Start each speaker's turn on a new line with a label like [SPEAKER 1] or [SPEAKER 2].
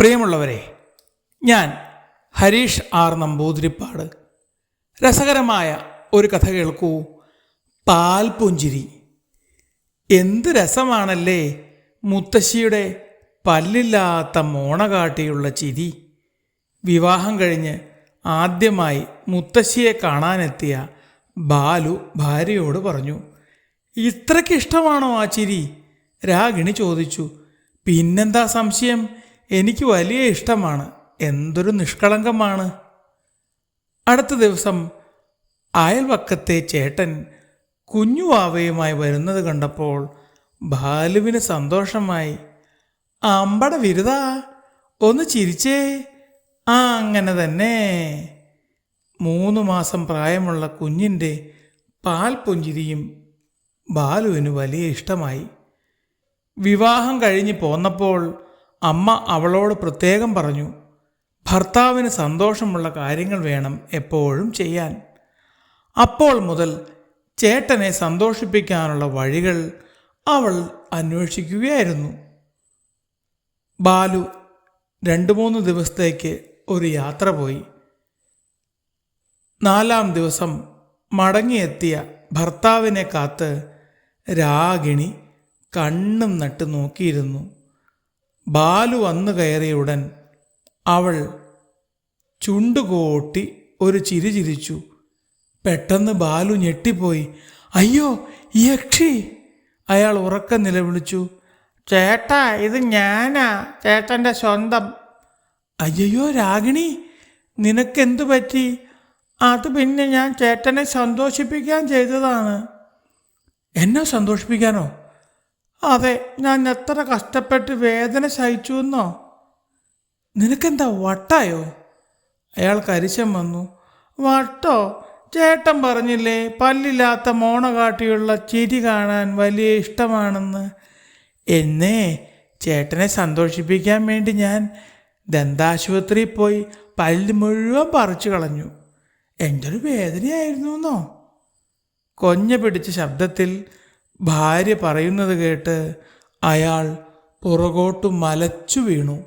[SPEAKER 1] പ്രിയമുള്ളവരെ ഞാൻ ഹരീഷ് ആർ നമ്പൂതിരിപ്പാട്. രസകരമായ ഒരു കഥ കേൾക്കൂ. പാൽപുഞ്ചിരി. എന്ത് രസമാണല്ലേ മുത്തശ്ശിയുടെ പല്ലില്ലാത്ത മോണ കാട്ടിയുള്ള ചിരി. വിവാഹം കഴിഞ്ഞ് ആദ്യമായി മുത്തശ്ശിയെ കാണാനെത്തിയ ബാലു ഭാര്യയോട് പറഞ്ഞു ഇത്രയ്ക്ക് ഇഷ്ടമാണോ ആ ചിരി? രാഗിണി ചോദിച്ചു പിന്നെന്താ സംശയം? എനിക്ക് വലിയ ഇഷ്ടമാണ്. എന്തൊരു നിഷ്കളങ്കമാണ്. അടുത്ത ദിവസം അയൽവക്കത്തെ ചേട്ടൻ കുഞ്ഞുവാവയുമായി വരുന്നത് കണ്ടപ്പോൾ ബാലുവിന് സന്തോഷമായി അമ്പട വിരുതാ ഒന്ന് ചിരിച്ചേ ആ അങ്ങനെ തന്നെ മൂന്ന് മാസം പ്രായമുള്ള കുഞ്ഞിന്റെ പാൽ പുഞ്ചിരിയും ബാലുവിന് വലിയ ഇഷ്ടമായി. വിവാഹം കഴിഞ്ഞ് പോന്നപ്പോൾ അമ്മ അവളോട് പ്രത്യേകം പറഞ്ഞു ഭർത്താവിന് സന്തോഷമുള്ള കാര്യങ്ങൾ വേണം എപ്പോഴും ചെയ്യാൻ. അപ്പോൾ മുതൽ ചേട്ടനെ സന്തോഷിപ്പിക്കാനുള്ള വഴികൾ അവൾ അന്വേഷിക്കുകയായിരുന്നു. ബാലു രണ്ട് മൂന്ന് ദിവസത്തേക്ക് ഒരു യാത്ര പോയി. നാലാം ദിവസം മടങ്ങിയെത്തിയ ഭർത്താവിനെ കാത്ത് രാഗിണി കണ്ണും നട്ട് നോക്കിയിരുന്നു. ബാലു വന്നു കയറിയുടൻ അവൾ ചുണ്ടുകോട്ടി ഒരു ചിരി ചിരിച്ചു. പെട്ടെന്ന് ബാലു ഞെട്ടിപ്പോയി. അയ്യോ യക്ഷി! അയാൾ ഉറക്ക നിലവിളിച്ചു. ചേട്ടാ ഇത് ഞാനാ ചേട്ടന്റെ സ്വന്തം. അയ്യോ രാഗിണി നിനക്കെന്തു പറ്റി? അത് പിന്നെ ഞാൻ ചേട്ടനെ സന്തോഷിപ്പിക്കാൻ ചെയ്തതാണ്. എന്നെ സന്തോഷിപ്പിക്കാനോ? അതെ ഞാൻ എത്ര കഷ്ടപ്പെട്ട് വേദന സഹിച്ചു എന്നോ? നിനക്കെന്താ വട്ടായോ? അയാൾ കരിശം വന്നു. വട്ടോ? ചേട്ടൻ പറഞ്ഞില്ലേ പല്ലില്ലാത്ത മോണ കാട്ടിയുള്ള ചിരി കാണാൻ വലിയ ഇഷ്ടമാണെന്ന്. എന്നേ ചേട്ടനെ സന്തോഷിപ്പിക്കാൻ വേണ്ടി ഞാൻ ദന്താശുപത്രിയിൽ പോയി പല്ല് മുഴുവൻ പറിച്ചു കളഞ്ഞു. എന്തൊരു വേദനയായിരുന്നു എന്നോ? കൊഞ്ഞ പിടിച്ച ശബ്ദത്തിൽ ഭാര്യ പറയുന്നത് കേട്ട് അയാൾ പുറകോട്ടു മലച്ചു വീണു.